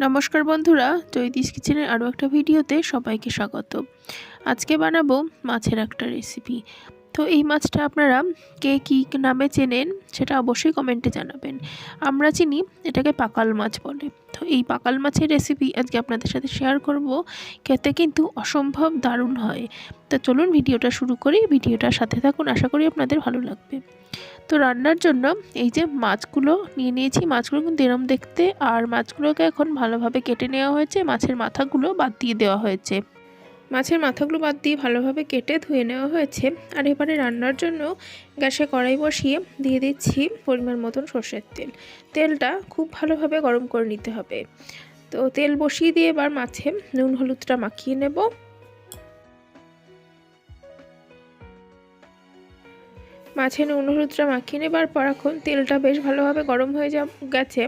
নমস্কার বন্ধুরা জয়দিস কিচেনের আরও একটা ভিডিওতে সবাইকে স্বাগত। আজকে বানাবো মাছের একটা রেসিপি তো এই মাছটা আপনারা কে কী নামে চেনেন সেটা অবশ্যই কমেন্টে জানাবেন। আমরা চিনি এটাকে পাকাল মাছ বলে। তো এই পাকাল মাছের রেসিপি আজকে আপনাদের সাথে শেয়ার করব। খেতে কিন্তু অসম্ভব দারুণ হয়। তো চলুন ভিডিওটা শুরু করি। ভিডিওটার সাথে থাকুন, আশা করি আপনাদের ভালো লাগবে। তো রান্নার জন্য এই যে মাছগুলো নিয়ে নিয়েছি, মাছগুলো কিন্তু এরম দেখতে। আর মাছগুলোকে এখন ভালোভাবে কেটে নেওয়া হয়েছে। মাছের মাথাগুলো বাদ দিয়ে দেওয়া হয়েছে। মাছের মাথাগুলো বাদ দিয়ে ভালোভাবে কেটে ধুয়ে নেওয়া হয়েছে। আর এবারে রান্নার জন্য গ্যাসে কড়াই বসিয়ে দিয়ে দিচ্ছি পরিমাণ মতন সর্ষের তেল। তেলটা খুব ভালোভাবে গরম করে নিতে হবে। তো তেল বসিয়ে দিয়ে এবার মাছে নুন, হলুদটা মাখিয়ে নেব। মাছে নুন হলুদটা মাখিয়ে নেবার পর এখন তেলটা বেশ ভালোভাবে গরম হয়ে যা গেছে।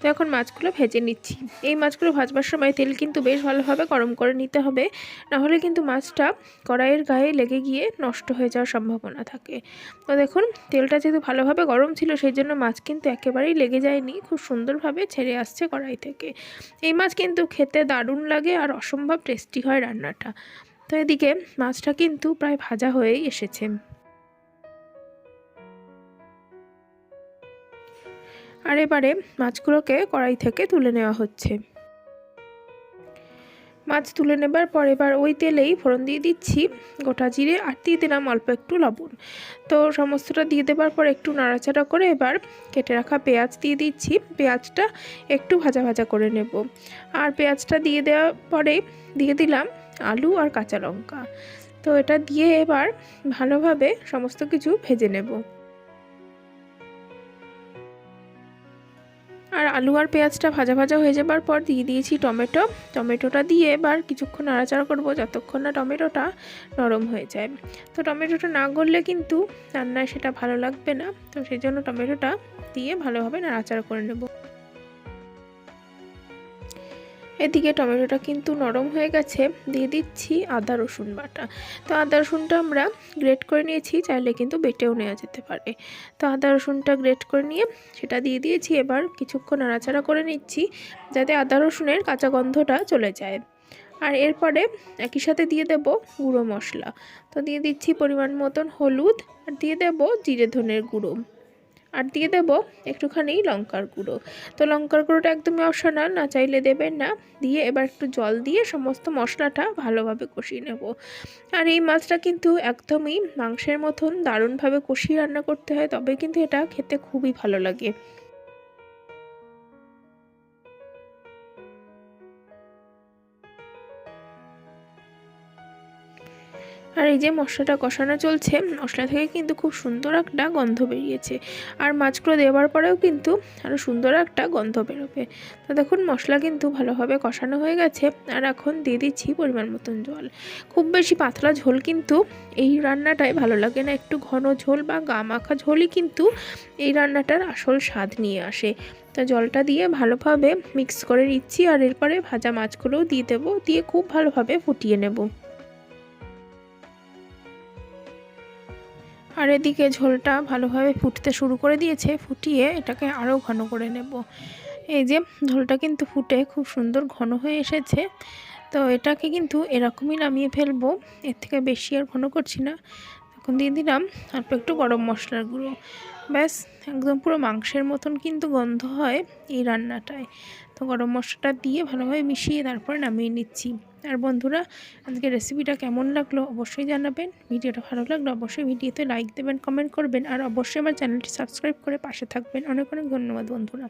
তো এখন মাছগুলো ভেজে নিচ্ছি। এই মাছগুলো ভাজবার সময় তেল কিন্তু বেশ ভালোভাবে গরম করে নিতে হবে। নাহলে কিন্তু মাছটা কড়াইয়ের গায়ে লেগে গিয়ে নষ্ট হয়ে যাওয়ার সম্ভাবনা থাকে। তো দেখুন, তেলটা যেহেতু ভালোভাবে গরম ছিল, সেই জন্য মাছ কিন্তু একেবারেই লেগে যায়নি। খুব সুন্দরভাবে ছেড়ে আসছে কড়াই থেকে। এই মাছ কিন্তু খেতে দারুণ লাগে আর অসম্ভব টেস্টি হয় রান্নাটা। তো এদিকে মাছটা কিন্তু প্রায় ভাজা হয়েই এসেছে। আর এবারে মাছগুলোকে কড়াই থেকে তুলে নেওয়া হচ্ছে। মাছ তুলে নেবার পর এবার ওই তেলেই ফোড়ন দিয়ে দিচ্ছি গোটা জিরে আর দিয়ে দিলাম অল্প একটু লবণ। তো সমস্তটা দিয়ে দেবার পর একটু নাড়াচাড়া করে এবার কেটে রাখা পেঁয়াজ দিয়ে দিচ্ছি। পেঁয়াজটা একটু ভাজা ভাজা করে নেব। আর পেঁয়াজটা দিয়ে দেওয়ার পরে দিয়ে দিলাম আলু আর কাঁচা লঙ্কা। তো এটা দিয়ে এবার ভালোভাবে সমস্ত কিছু ভেজে নেব। আলু আর পেঁয়াজটা ভাজা ভাজা হয়ে যাবার পর দিয়ে দিয়েছি টমেটো। টমেটোটা দিয়ে এবার কিছুক্ষণ নাড়াচাড়া করব যতক্ষণ না টমেটোটা নরম হয়ে যায়। তো টমেটোটা না গললে কিন্তু রান্নায় সেটা ভালো লাগবে না। তো সেই জন্য টমেটোটা দিয়ে ভালোভাবে নাড়াচাড়া করে নেব। এদিকে টমেটোটা কিন্তু নরম হয়ে গেছে। দিয়ে দিচ্ছি আদা, রসুন বাটা। তো আদা, রসুনটা আমরা গ্রেট করে নিয়েছি, চাইলে কিন্তু বেটেও নেওয়া যেতে পারে। তো আদা, রসুনটা গ্রেট করে নিয়ে সেটা দিয়ে দিয়েছি। এবার কিছুক্ষণ নাড়াচাড়া করে নিচ্ছি যাতে আদা, রসুনের কাঁচা গন্ধটা চলে যায়। আর এরপরে একই সাথে দিয়ে দেব গুঁড়ো মশলা। তো দিয়ে দিচ্ছি পরিমাণ মতন হলুদ আর দিয়ে দেব জিরে ধনের গুঁড়ো। আর দিয়ে দেব একটুখানি লঙ্কার গুঁড়ো। তো লঙ্কার গুঁড়োটা একদমই অপশনাল, না চাইলে দেবেন না। দিয়ে এবার একটু জল দিয়ে সমস্ত মশলাটা ভালোভাবে কষিয়ে নেব। আর এই মাছটা কিন্তু একদমই মাংসের মতন দারুণভাবে কষিয়ে রান্না করতে হয়, তবে কিন্তু এটা খেতে খুবই ভালো লাগে। আর এই যে মশলাটা কষানো চলছে, মশলা থেকে কিন্তু খুব সুন্দর একটা গন্ধ বেরিয়েছে। আর মাছগুলো দেওয়ার পরেও কিন্তু আরও সুন্দর একটা গন্ধ বেরোবে। তো দেখুন, মশলা কিন্তু ভালোভাবে কষানো হয়ে গেছে। আর এখন দিয়ে দিচ্ছি পরিমাণ মতন জল। খুব বেশি পাতলা ঝোল কিন্তু এই রান্নাটায় ভালো লাগে না। একটু ঘন ঝোল বা গা মাখা ঝোলই কিন্তু এই রান্নাটার আসল স্বাদ নিয়ে আসে। তো জলটা দিয়ে ভালোভাবে মিক্স করে নিচ্ছি আর এরপরে ভাজা মাছগুলোও দিয়ে দেবো। দিয়ে খুব ভালোভাবে ফুটিয়ে নেব। আর এদিকে ঝোলটা ভালোভাবে ফুটতে শুরু করে দিয়েছে, ফুটিয়ে এটাকে আরও ঘন করে নেব। এই যে ঝোলটা কিন্তু ফুটে খুব সুন্দর ঘন হয়ে এসেছে। তো এটাকে কিন্তু এরকমই নামিয়ে ফেলব, এর থেকে বেশি আর ঘন করছি না। এখন দিয়ে দিলাম অল্প একটু গরম মশলার গুঁড়ো। ব্যাস, একদম পুরো মাংসের মতন কিন্তু গন্ধ হয় এই রান্নাটায়। তো গরম মশলাটা দিয়ে ভালোভাবে মিশিয়ে তারপর নামিয়ে নিচ্ছি। আর বন্ধুরা আজকে রেসিপিটা কেমন লাগল অবশ্যই জানাবেন। ভিডিওটা ভালো লাগল অবশ্যই ভিডিওতে লাইক দেবেন কমেন্ট করবেন, আর অবশ্যই আমার চ্যানেলটি সাবস্ক্রাইব করে পাশে থাকবেন। অনেক অনেক ধন্যবাদ বন্ধুরা।